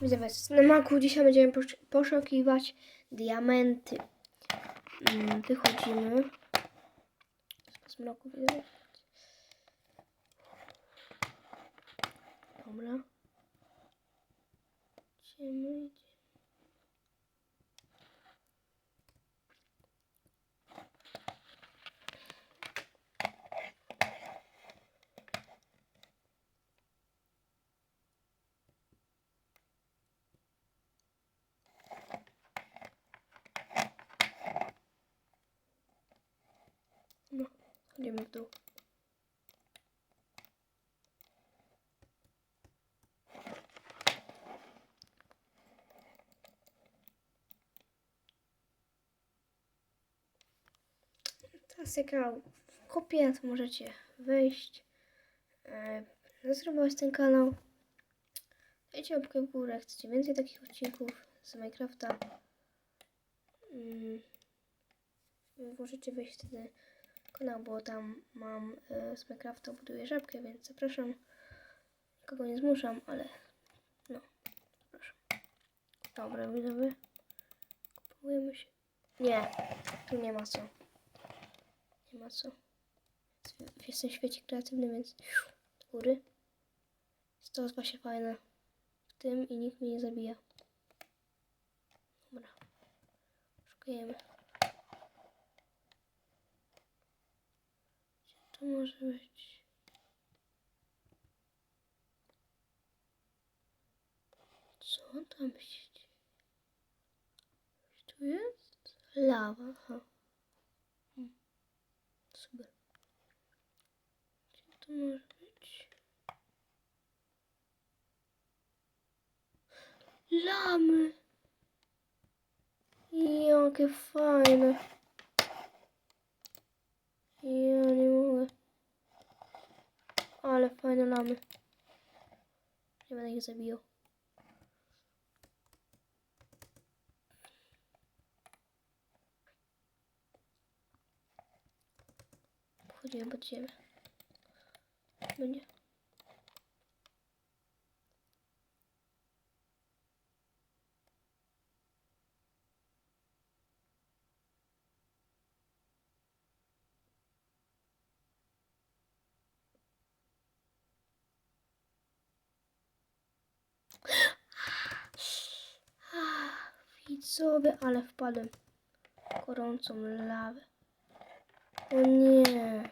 Widzowie, na maku dzisiaj będziemy posz- poszukiwać diamenty. Mm, Wychodzimy. Z mroku widzowie. Dobra. Idziemy, idziemy. No, chodzimy w dół. Teraz jak ja kopię, to możecie wejść, e, zasubskrybować ten kanał. Dajcie łapkę w górę, chcecie więcej takich odcinków z Minecrafta. Mm. Możecie wejść wtedy kanał, bo tam mam e, z Minecrafta buduję żabkę, więc zapraszam. Nikogo nie zmuszam, ale no, zapraszam. Dobra, widzowie. Kupujemy się. Nie, tu nie ma co. Nie ma co. Jestem w świecie kreatywnym, więc góry. Jest to właśnie fajne w tym i nikt mnie nie zabija. Dobra. Szukajemy. To może być? Co tam się tu jest? Lawa, aha. Hmm. Super. Gdzie to może być? Lamy! Jakie fajne. Ja nie mogę. Ale fajne lamy. Nie będę ich zabijał. Wchodzimy pod ziemię. Będzie. Widzowie, ale wpadłem w gorącą lawę. O nie.